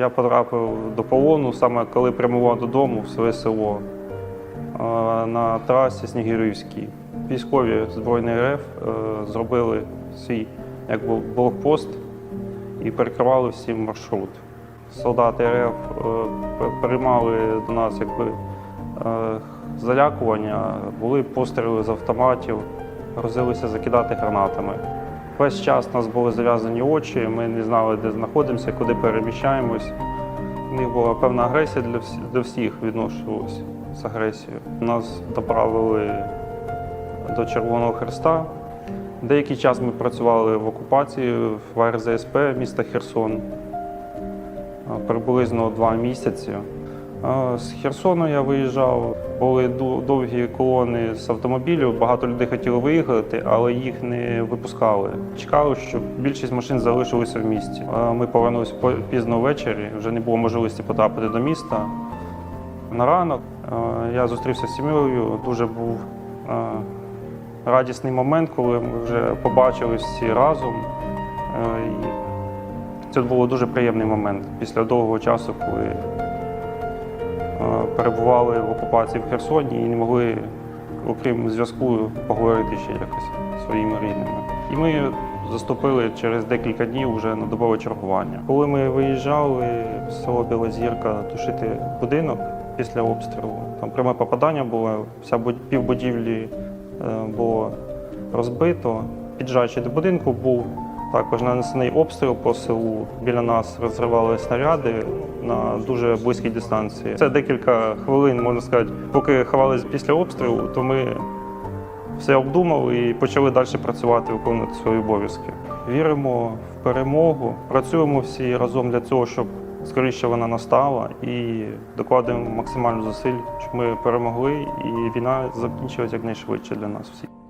Я потрапив до полону саме коли прямував додому в своє село е, на трасі Снігирівській. Військові Збройної РФ е, зробили свій якби, блокпост і перекривали всім маршрут. Солдати РФ е, переймали до нас якби, залякування, були постріли з автоматів, грозилися закидати гранатами. Весь час у нас були зав'язані очі, ми не знали, де знаходимося, куди переміщаємось. У них була певна агресія для всіх, до всіх відношувалися з агресією. Нас доправили до Червоного Хреста. Деякий час ми працювали в окупації в РЗСП міста Херсон приблизно два місяці. З Херсону я виїжджав, були довгі колони з автомобілів. Багато людей хотіли виїхати, але їх не випускали. Чекали, щоб більшість машин залишилися в місті. Ми повернулися по- пізно ввечері, вже не було можливості потрапити до міста. На ранок я зустрівся з сім'єю. Дуже був радісний момент, коли ми вже побачились всі разом. Це було дуже приємний момент після довгого часу, коли перебували в окупації в Херсоні і не могли, окрім зв'язку, поговорити ще якось своїми рідними. І ми заступили через декілька днів вже на добове чергування. Коли ми виїжджали в село Білозірка тушити будинок після обстрілу, там пряме попадання було, вся буд- півбудівлі е, було розбито. Піджачий до будинку був також нанесений обстріл по селу. Біля нас розривали снаряди на дуже близькій дистанції. Це декілька хвилин, можна сказати, поки ховались після обстрілу, то ми все обдумали і почали далі працювати, виконувати свої обов'язки. Віримо в перемогу, працюємо всі разом для цього, щоб скоріше вона настала, і докладаємо максимально зусиль, щоб ми перемогли, і війна закінчилась якнайшвидше для нас всіх.